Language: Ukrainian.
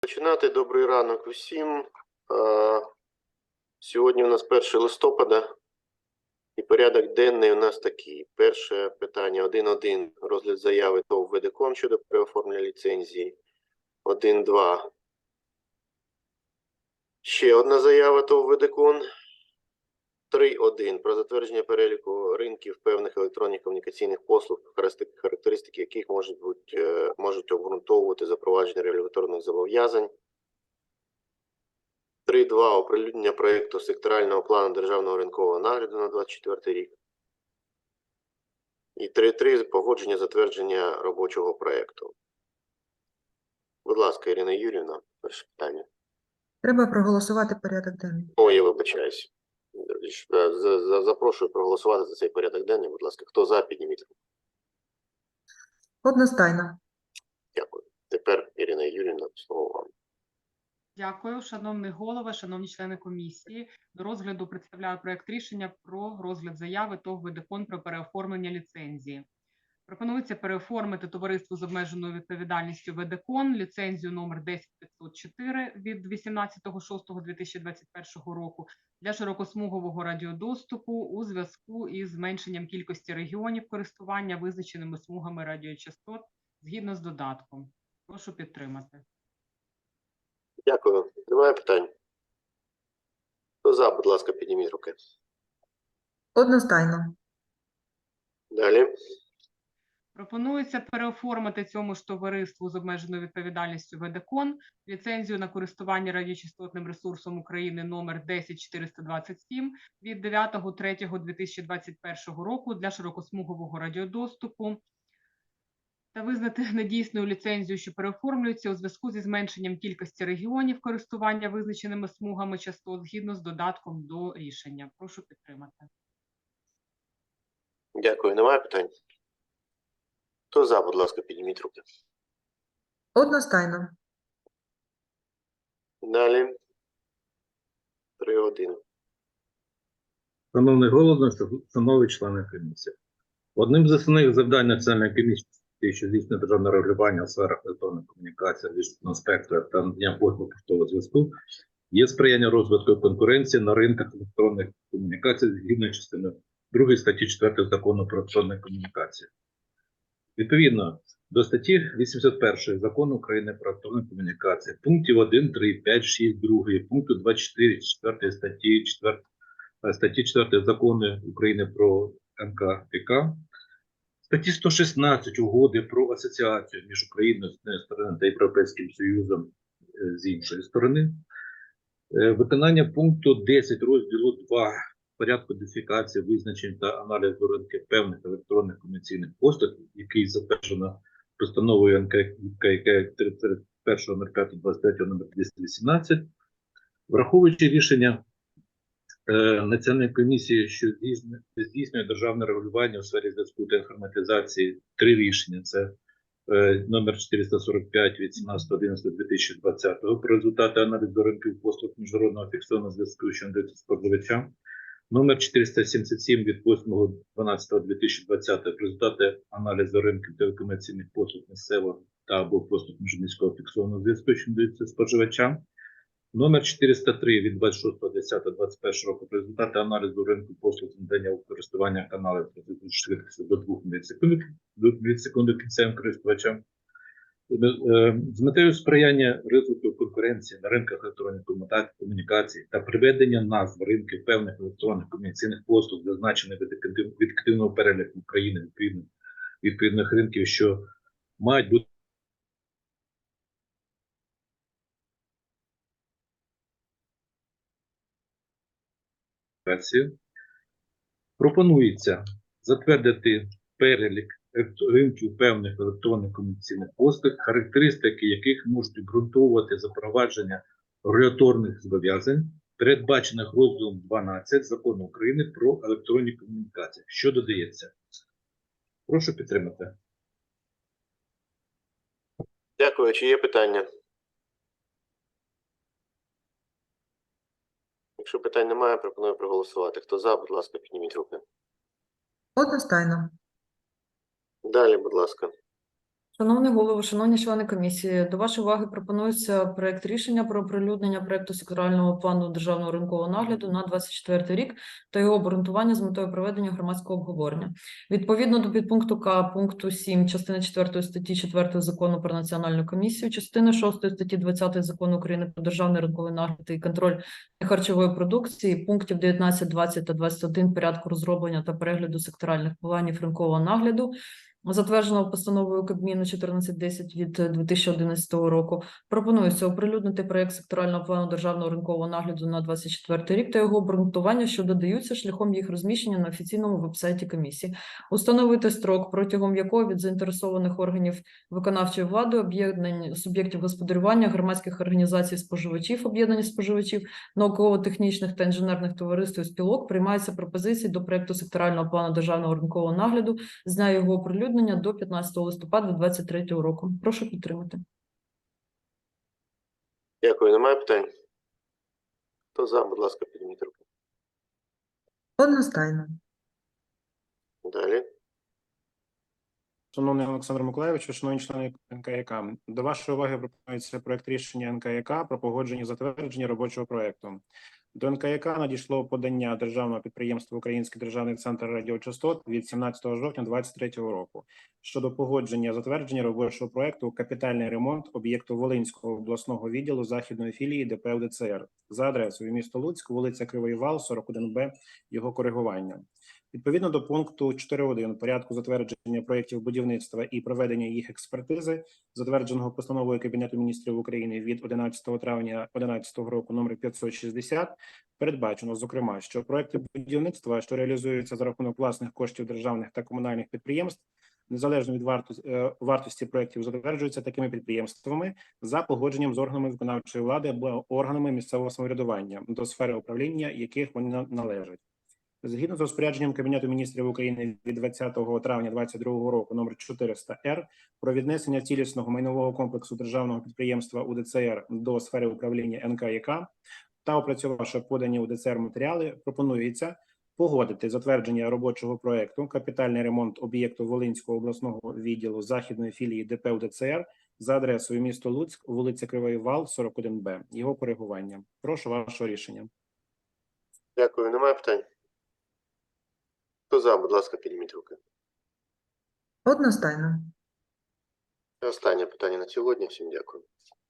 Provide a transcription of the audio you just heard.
Починати добрий ранок усім. Сьогодні у нас 1 листопада, і порядок денний у нас такий. Перше питання 1.1. Розгляд заяви ТОВ «Ведекон» щодо переоформлення ліцензії. 1.2. Ще одна заява ТОВ «Ведекон». 3.1. Про затвердження переліку ринків певних електронних комунікаційних послуг, характеристики- яких можуть бути е, можуть обґрунтовувати запровадження регуляторних зобов'язань. 3.2. Оприлюднення проєкту секторального плану державного ринкового нагляду на 24 рік. І 3.3. Погодження затвердження робочого проєкту. Будь ласка, Ірина Юрівна, перше питання. Треба проголосувати порядок денний. О, я вибачаюсь. Е, з- з- Запрошую проголосувати за цей порядок денний. Будь ласка, хто за, підніміть. Одностайно. Дякую. Тепер, Ірина Юрівна, слово вам. Дякую, шановний голова, шановні члени комісії. До розгляду представляю проект рішення про розгляд заяви ТОВ «Видефон» про переоформлення ліцензії. Пропонується переоформити товариство з обмеженою відповідальністю «Ведекон» ліцензію номер 10504 від 18.06.2021 року для широкосмугового радіодоступу у зв'язку із зменшенням кількості регіонів користування визначеними смугами радіочастот згідно з додатком. Прошу підтримати. Дякую. Немає питань. Хто за, будь ласка, підніміть руки. Одностайно. Далі. Пропонується переоформити цьому ж товариству з обмеженою відповідальністю «Ведекон» ліцензію на користування радіочастотним ресурсом України номер 10427 від 9.03.2021 року для широкосмугового радіодоступу та визнати недійсною ліцензію, що переоформлюється у зв'язку зі зменшенням кількості регіонів користування визначеними смугами частот згідно з додатком до рішення. Прошу підтримати. Дякую. Немає питань. Хто за, будь ласка, підніміть руки. Одностайно. Далі. 3.1. Шановний голово, шановні члени комісії. Одним з основних завдань Національної комісії, що здійснює державне регулювання у сферах електронної комунікації, вічного спектру та надання послуг поштового зв'язку, є сприяння розвитку конкуренції на ринках електронних комунікацій згідно частини 2 статті 4 закону про електронні комунікації. Відповідно до статті 81 закону України про електронні комунікації, пунктів 1, 3, 5, 6, 2, пункту 24, 4 статті 4 е, статті 4 закону України про НКПК, статті 116 угоди про асоціацію між Україною з однієї сторони та Європейським Союзом е, з іншої сторони. Е, Виконання пункту 10 розділу 2 порядку дефікації, визначень та аналізу ринків певних електронних комерційних послуг, який затверджено постановою НКК 31.05.23 номер 218, враховуючи рішення е, Національної комісії, що здійснює, здійснює державне регулювання у сфері зв'язку та інформатизації, три рішення. Це е, номер 445 від 17.11.2020 про результати аналізу ринків послуг міжнародного фіксованого зв'язку, що надається споживачам. Номер 477 від 8.12.2020 про результати аналізу ринків телекомерційних послуг місцевого та або послуг міжміського фіксованого зв'язку, що надаються споживачам. Номер 403 від 26.10.21 року результати аналізу ринку послуг надання у користування каналів з швидкістю до 2 мілісекунд до кінцевим користувачам. Е, З метою сприяння розвитку конкуренції на ринках електронних комунікацій та приведення назв ринків певних електронних комунікаційних послуг, зазначених від активного переліку України відповідно відповідних ринків, що мають бути. Пропонується затвердити перелік ринків певних електронних комунікаційних послуг, характеристики яких можуть обґрунтовувати запровадження регуляторних зобов'язань, передбачених розділом 12 закону України про електронні комунікації. Що додається? Прошу підтримати. Дякую. Чи є питання? Якщо питань немає, пропоную проголосувати. Хто за, будь ласка, підніміть руки. Одностайно. Далі, будь ласка. Шановний голово, шановні члени комісії, до вашої уваги пропонується проект рішення про оприлюднення проекту секторального плану державного ринкового нагляду на 24 рік та його обґрунтування з метою проведення громадського обговорення. Відповідно до підпункту К пункту 7 частини 4 статті 4 закону про національну комісію, частини 6 статті 20 закону України про державний ринковий нагляд і контроль харчової продукції, пунктів 19, 20 та 21 порядку розроблення та перегляду секторальних планів ринкового нагляду, затвердженого постановою Кабміну 1410 від 2011 року, пропонується оприлюднити проект секторального плану державного ринкового нагляду на 24 рік та його обґрунтування, що додаються шляхом їх розміщення на офіційному вебсайті комісії, установити строк, протягом якого від заінтересованих органів виконавчої влади, об'єднань суб'єктів господарювання, громадських організацій споживачів, об'єднань споживачів, науково-технічних та інженерних товариств і спілок приймаються пропозиції до проекту секторального плану державного ринкового нагляду. З дня його оприлюднення до 15 листопада 2023 року. Прошу підтримати. Дякую. Немає питань? Хто за, будь ласка, підніміть руку. Одностайно. Далі. Шановний Олександр Миколайович, шановні члени НКЯК, до вашої уваги пропонується проект рішення НКЯК про погодження і затвердження робочого проекту. До НКЯК надійшло подання державного підприємства Український державний центр радіочастот від 17 жовтня 2023 року щодо погодження затвердження робочого проекту капітальний ремонт об'єкту Волинського обласного відділу західної філії ДП УДЦР за адресою місто Луцьк, вулиця Кривий Вал, 41Б, його коригування. Відповідно до пункту 4.1 порядку затвердження проєктів будівництва і проведення їх експертизи, затвердженого постановою Кабінету міністрів України від 11 травня 2011 року номер 560, передбачено, зокрема, що проекти будівництва, що реалізуються за рахунок власних коштів державних та комунальних підприємств, незалежно від вартості, вартості проєктів, затверджуються такими підприємствами за погодженням з органами виконавчої влади або органами місцевого самоврядування, до сфери управління яких вони належать. Згідно з розпорядженням Кабінету міністрів України від 20 травня 2022 року номер 400 Р про віднесення цілісного майнового комплексу державного підприємства УДЦР до сфери управління НКЯК та опрацювавши подані УДЦР матеріали, пропонується погодити затвердження робочого проекту капітальний ремонт об'єкту Волинського обласного відділу західної філії ДП УДЦР за адресою місто Луцьк, вулиця Кривий Вал, 41Б. Його коригування. Прошу вашого рішення. Дякую. Немає питань? Хто за, будь ласка, підніміть руки. Одностайно. Останнє питання на сьогодні. Всім дякую.